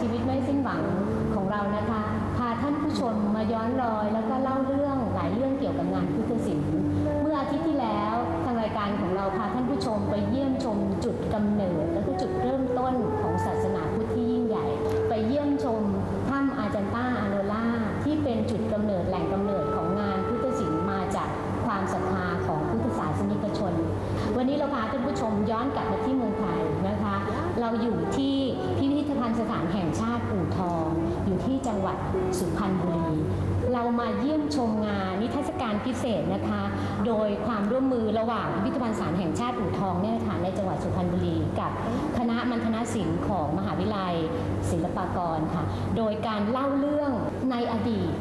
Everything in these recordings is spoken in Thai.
ชีวิตไม่สิ้นหวังของเรานะคะ พาท่านผู้ชมมาย้อนรอยแล้วก็เล่าเรื่องหลายเรื่องเกี่ยวกับงานพุทธศิลป์เมื่ออาทิตย์ที่แล้วทางรายการของเราพาท่านผู้ชมไปเยี่ยมชมจุดกำ สุพรรณบุรี เรามาเยี่ยมชมงานนิทรรศการพิเศษนะคะ โดยความร่วมมือระหว่างพิพิธภัณฑ์สานแห่งชาติอู่ทองเนี่ยค่ะในจังหวัดสุพรรณบุรี กับคณะมัณฑนศิลป์ของมหาวิทยาลัยศิลปากรค่ะ โดยการเล่าเรื่องในอดีต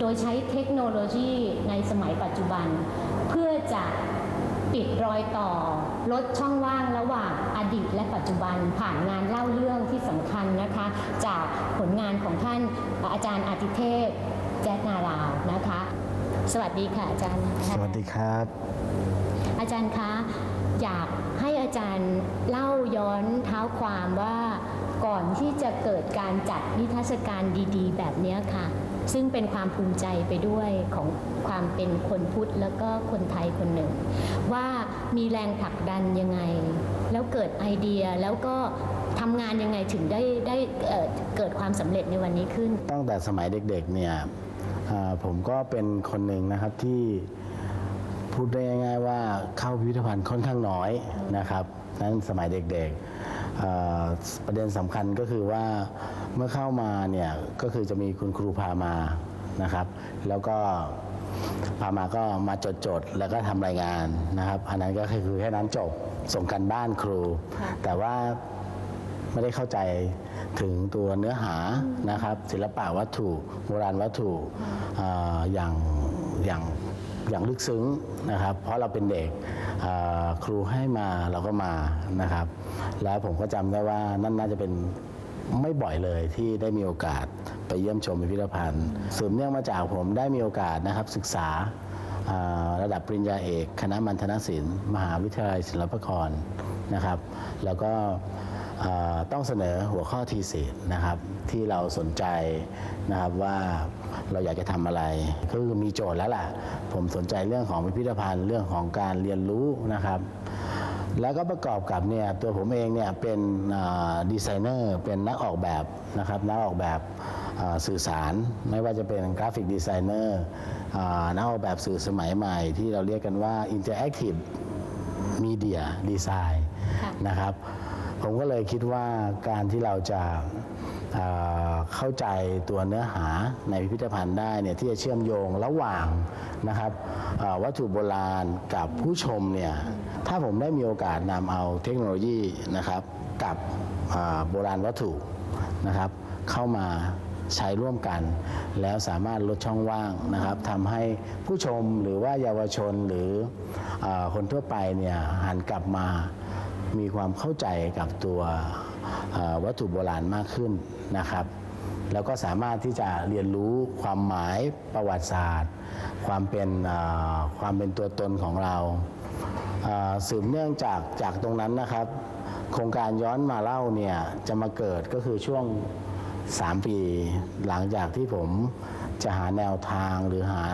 โดยใช้เทคโนโลยีในสมัยปัจจุบัน เพื่อจะ ปิดรอยต่อ ลดช่องว่างระหว่างอดีตและปัจจุบันผ่านงานเล่าเรื่องที่สำคัญนะคะ จากผลงานของท่านอาจารย์อาติเทพแจ๊ดนาราวนะคะ สวัสดีค่ะอาจารย์สวัสดีครับ อาจารย์คะอยากให้อาจารย์เล่าย้อนเท้าความว่าก่อนที่จะเกิดการจัดนิทรรศการดี ๆ แบบเนี้ยค่ะ ซึ่งเป็นความภูมิใจไปด้วยของความเป็นคนพุทธแล้วก็คนไทยคนหนึ่ง ว่ามีแรงผลักดันยังไง แล้วเกิดไอเดียแล้วก็ทำงานยังไงถึงได้ได้เเกิดความสำเร็จในวันนี้ขึ้น ตั้งแต่สมัยเด็กๆเนี่ยผมก็เป็นคนหนึ่งนะครับที่พูดได้ง่ายๆว่าเข้าพิพิธภัณฑ์ค่อนข้างน้อยนะครับนั้นสมัยเด็กๆ ประเด็นสำคัญก็คือว่าเมื่อเข้ามาเนี่ยก็คือจะมีคุณครูพามานะครับ แล้วก็พามาก็มาจดๆแล้วก็ทำรายงานนะครับอันนั้นก็คือแค่นั้นจบส่งกันบ้านครู แต่ว่าไม่ได้เข้าใจถึงตัวเนื้อหานะครับ ศิลปะวัตถุโบราณวัตถุออย่างอย่าง อย่างลึกซึ้งนะครับ เพราะเราเป็นเด็กครูให้มาเราก็มานะครับ แล้วผมก็จำได้ว่านั่นน่าจะเป็นไม่บ่อยเลยที่ได้มีโอกาสไปเยี่ยมชมพิพิธภัณฑ์สืบเนื่องมาจากผมได้มีโอกาสนะครับศึกษาระดับปริญญาเอก คณะมัณฑนศิลป์มหาวิทยาลัยศิลปากรนะครับ แล้วก็ ต้องเสนอหัวข้อทีสินะครับที่เราสนใจนะครับว่าเราอยากจะทำอะไรก็คือมีโจทย์แล้วล่ะ ผมสนใจเรื่องของพิพิธภัณฑ์เรื่องของการเรียนรู้นะครับ แล้วก็ประกอบกับเนี่ยตัวผมเองเนี่ยเป็นดีไซเนอร์เป็นนักออกแบบนะครับนักออกแบบสื่อสารไม่ว่าจะเป็นกราฟิกดีไซเนอร์นักออกแบบสื่อสมัยใหม่ ที่เราเรียกกันว่า Interactive Media Design ค่ะนะครับ ผมก็เลยคิดว่าการที่เราจะเอ่อเข้าใจตัวเนื้อหาในพิพิธภัณฑ์ได้เนี่ยที่จะเชื่อมโยงระหว่างนะครับเอ่อวัตถุโบราณกับผู้ชมเนี่ยถ้าผมได้มีโอกาสนำเอาเทคโนโลยีนะครับกับเอ่อโบราณวัตถุนะครับเข้ามา ใช้ร่วมกัน แล้วสามารถลดช่องว่างนะครับทำให้ผู้ชมหรือว่าเยาวชนหรืออคนทั่วไปเนี่ยหันกลับมามีความเข้าใจกับตัววัตถุโบราณมากขึ้นนะครับ แล้วก็สามารถที่จะเรียนรู้ความหมายประวัติศาสตร์ ความเป็นความเป็นตัวตนของเราสืบเนื่องจากจากตรงนั้นนะครับ โครงการย้อนมาเล่าเนี่ยจะมาเกิดก็คือช่วง 3 ปี หลังจากที่ผมจะหาแนวทางหรือหา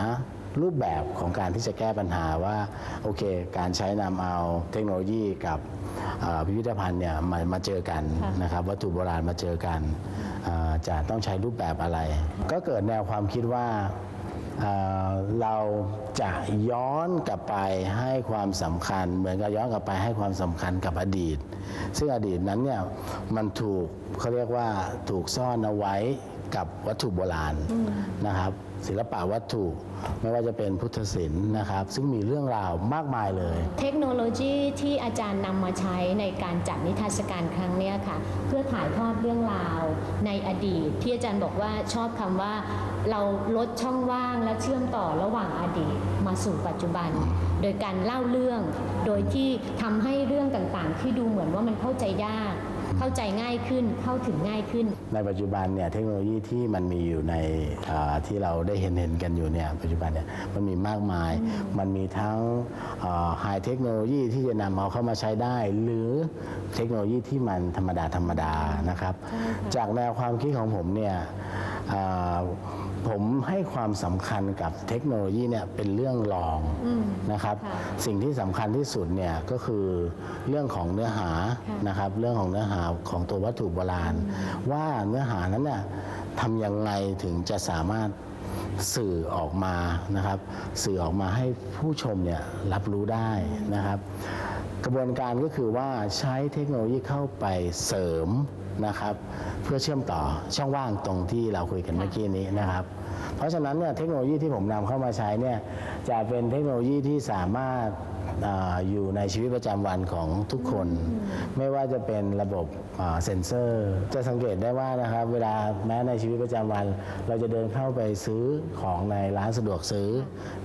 รูปแบบของการที่จะแก้ปัญหาว่า โอเค การใช้นำเอาเทคโนโลยีกับเอ่อพิพิธภัณฑ์เนี่ยมามาเจอกันค่ะนะครับวัตถุโบราณมาเจอกันเอ่อจะต้องใช้รูปแบบอะไร ก็เกิดแนวความคิดว่า เราจะย้อนกลับไปให้ความสำคัญ เหมือนกับย้อนกลับไปให้ความสำคัญกับอดีต ซึ่งอดีตนั้นเนี่ยมันถูกเขาเรียกว่าถูกซ่อนเอาไว้กับวัตถุโบราณนะครับ ศิลปะวัตถุ ไม่ว่าจะเป็นพุทธศิลป์นะครับ ซึ่งมีเรื่องราวมากมายเลย เทคโนโลยีที่อาจารย์นำมาใช้ในการจัดนิทรรศการครั้งนี้ค่ะ เพื่อถ่ายทอดเรื่องราวในอดีต ที่อาจารย์บอกว่าชอบคำว่า เราลดช่องว่างและเชื่อมต่อระหว่างอดีตมาสู่ปัจจุบัน โดยการเล่าเรื่อง โดยที่ทำให้เรื่องต่างๆ ที่ดูเหมือนว่ามันเข้าใจยาก เข้าใจง่ายขึ้นเข้าถึงง่ายขึ้น ในปัจจุบันเนี่ยเทคโนโลยีที่มันมีอยู่ในอ่าที่เราได้เห็นเห็นกันอยู่เนี่ยปัจจุบันเนี่ยมันมีมากมาย มันมีทั้งไฮเทคโนโลยีที่จะนำเอาเข้ามาใช้ได้ หรือเทคโนโลยีที่มันธรรมดาธรรมดานะครับ จากแนวความคิดของผมเนี่ยอ่า ผมให้ความสำคัญกับเทคโนโลยีเนี่ยเป็นเรื่องรองอืมนะครับค่ะสิ่งที่สำคัญที่สุดเนี่ยก็คือเรื่องของเนื้อหาค่ะนะครับ เรื่องของเนื้อหาของตัววัตถุโบราณ ว่าเนื้อหานั้นเนี่ยทำยังไงถึงจะสามารถสื่อออกมานะครับ สื่อออกมาให้ผู้ชมเนี่ยรับรู้ได้นะครับ กระบวนการก็คือว่าใช้เทคโนโลยีเข้าไปเสริม นะครับ เพื่อเชื่อมต่อช่องว่างตรงที่เราคุยกันเมื่อกี้นี้นะครับ เพราะฉะนั้นเนี่ยเทคโนโลยีที่ผมนำเข้ามาใช้เนี่ยจะเป็นเทคโนโลยีที่สามารถออยู่ในชีวิตประจำวันของทุกคน ไม่ว่าจะเป็นระบบเซ็นเซอร์ จะสังเกตได้ว่านะครับเวลาแม้ในชีวิตประจำวัน เราจะเดินเข้าไปซื้อของในร้านสะดวกซื้อ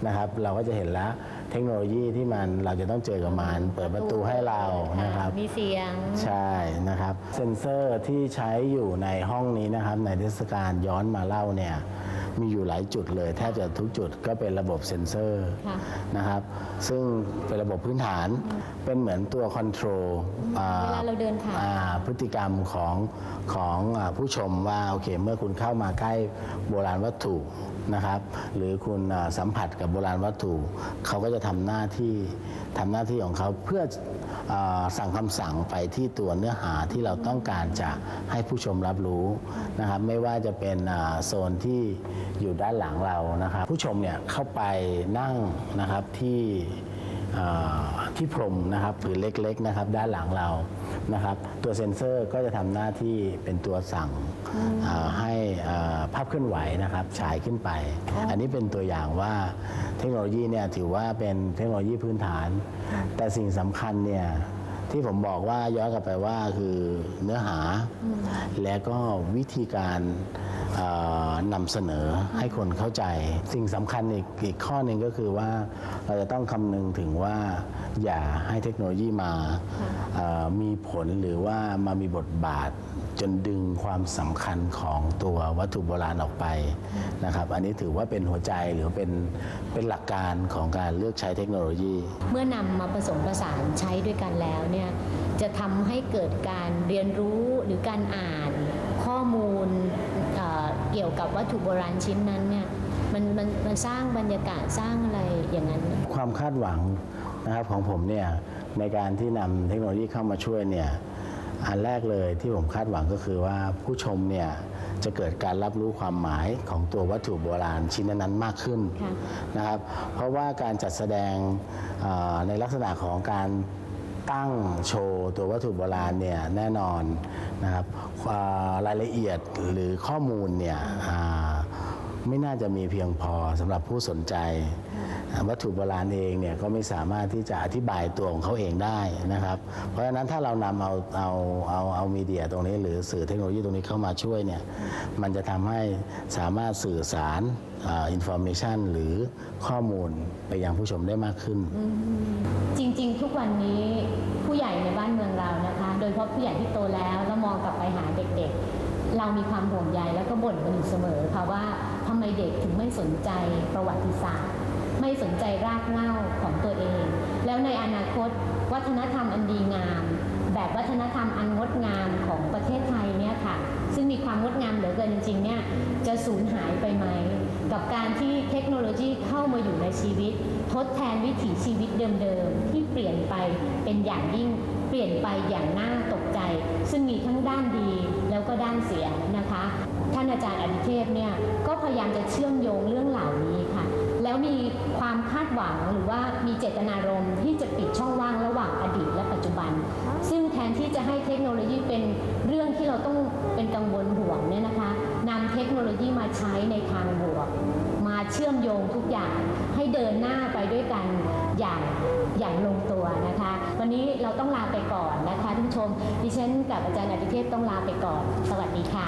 นะครับ เราก็จะเห็นแล้ว เทคโนโลยีที่มันเราจะต้องเจอกับมันเปิดประตูให้เรานะครับ มีเสียง ใช่นะครับ เซ็นเซอร์ที่ใช้อยู่ในห้องนี้นะครับ ในเทศกาลย้อนมาเล่าเนี่ย มีอยู่หลายจุดเลยแทบจะทุกจุดก็เป็นระบบเซ็นเซอร์ค่ะนะครับ ซึ่งเป็นระบบพื้นฐานเป็นเหมือนตัวคอนโทรลอ่เวลาเราเดินผ่านอ่าพฤติกรรมของของอาผู้ชมว่าโอเค เมื่อคุณเข้ามาใกล้โบราณวัตถุนะครับ หรือคุณอ่าสัมผัสกับโบราณวัตถุ เขาก็จะทำหน้าที่ทำหน้าที่ของเขาเพื่ออาสั่งคำสั่งไปที่ตัวเนื้อหาที่เราต้องการจะให้ผู้ชมรับรู้นะครับ ไม่ว่าจะเป็นอ่าโซนที่อยู่ด้านหลังเรานะครับ ผู้ชมเนี่ยเข้าไปนั่งนะครับที่อ่าที่พรมนะครับผืนเล็กๆนะครับด้านหลังเรานะครับ ตัวเซ็นเซอร์ก็จะทำหน้าที่เป็นตัวสั่งอ่าให้อ่าภาพเคลื่อนไหวนะครับฉายขึ้นไป อันนี้เป็นตัวอย่างว่าเทคโนโลยีเนี่ยถือว่าเป็นเทคโนโลยีพื้นฐาน แต่สิ่งสำคัญเนี่ย ที่ผมบอกว่าย้อนกลับไปว่าคือเนื้อหา และก็วิธีการเอ่อนำเสนอให้คนเข้าใจ สิ่งสำคัญอีกอีกข้อหนึ่งก็คือว่าเราจะต้องคำนึงถึงว่าอย่าให้เทคโนโลยีมาเอ่อมีผลหรือว่ามามีบทบาทจนดึงความสำคัญของตัววัตถุโบราณออกไปนะครับ อันนี้ถือว่าเป็นหัวใจหรือเป็นเป็นหลักการของการเลือกใช้เทคโนโลยี เมื่อนำมาผสมผสานใช้ด้วยกันแล้วเนี่ยจะทำให้เกิดการเรียนรู้หรือการอ่านข้อมูลเอ่อเกี่ยวกับวัตถุโบราณชิ้นนั้นเนี่ยมันมันมันสร้างบรรยากาศสร้างอะไรอย่างนั้น ความคาดหวังนะครับของผมเนี่ยในการที่นำเทคโนโลยีเข้ามาช่วยเนี่ยอันแรกเลยที่ผมคาดหวังก็คือว่าผู้ชมเนี่ยจะเกิดการรับรู้ความหมายของตัววัตถุโบราณชิ้นนั้นๆมากขึ้นค่ะนะครับ เพราะว่าการจัดแสดงเอ่อในลักษณะของการ ตั้งโชว์ตัววัตถุโบราณเนี่ยแน่นอนนะครับรายละเอียดหรือข้อมูลเนี่ยไม่น่าจะมีเพียงพอสำหรับผู้สนใจ วัตถุโบราณเองเนี่ยก็ไม่สามารถที่จะอธิบายตัวของเขาเองได้นะครับ เพราะฉะนั้นถ้าเรานำเอาเอาเอาเอามีเดียตรงนี้ หรือสื่อเทคโนโลยีตรงนี้เข้ามาช่วยเนี่ยมันจะทำให้สามารถสื่อสารอินโฟ a t ชันหรือข้อมูลไปยังผู้ชมได้มากขึ้น จริง ๆ ทุกวันนี้ เรานะคะ โดยเฉพาะผู้ใหญ่ที่โตแล้วแล้วมองกลับไปหาเด็กๆ เรามีความห่วงใยแล้วก็บ่นกันอยู่เสมอค่ะว่าทำไมเด็กถึงไม่สนใจประวัติศาสตร์ ไม่สนใจรากเหง้าของตัวเอง แล้วในอนาคต วัฒนธรรมอันดีงาม แบบวัฒนธรรมอันงดงามของประเทศไทยเนี่ยค่ะ ซึ่งมีความงดงามเหลือเกินจริงๆเนี่ยจะสูญหายไปไหมกับการที่เทคโนโลยีเข้ามาอยู่ในชีวิต ทดแทนวิถีชีวิตเดิมๆ ที่เปลี่ยนไปเป็นอย่างยิ่ง เปลี่ยนไปอย่างน่าตกใจ ซึ่งมีทั้งด้านดีแล้วก็ด้านเสียนะคะ ท่านอาจารย์อดิเทพเนี่ยก็พยายามจะเชื่อมโยงเรื่องเหล่านี้ค่ะ แล้วมีความคาดหวังหรือว่ามีเจตนารมณ์ที่จะปิดช่องว่างระหว่างอดีตและปัจจุบัน ซึ่งแทนที่จะให้เทคโนโลยีเป็นเรื่องที่เราต้องเป็นกังวลห่วงเนี่ยนะคะนำเทคโนโลยีมาใช้ในทางบวก เชื่อมโยงทุกอย่างให้เดินหน้าไปด้วยกันอย่างอย่างลงตัวนะคะ วันนี้เราต้องลาไปก่อนนะคะท่านผู้ชมดิฉันกับอาจารย์อดิเทพต้องลาไปก่อน สวัสดีค่ะ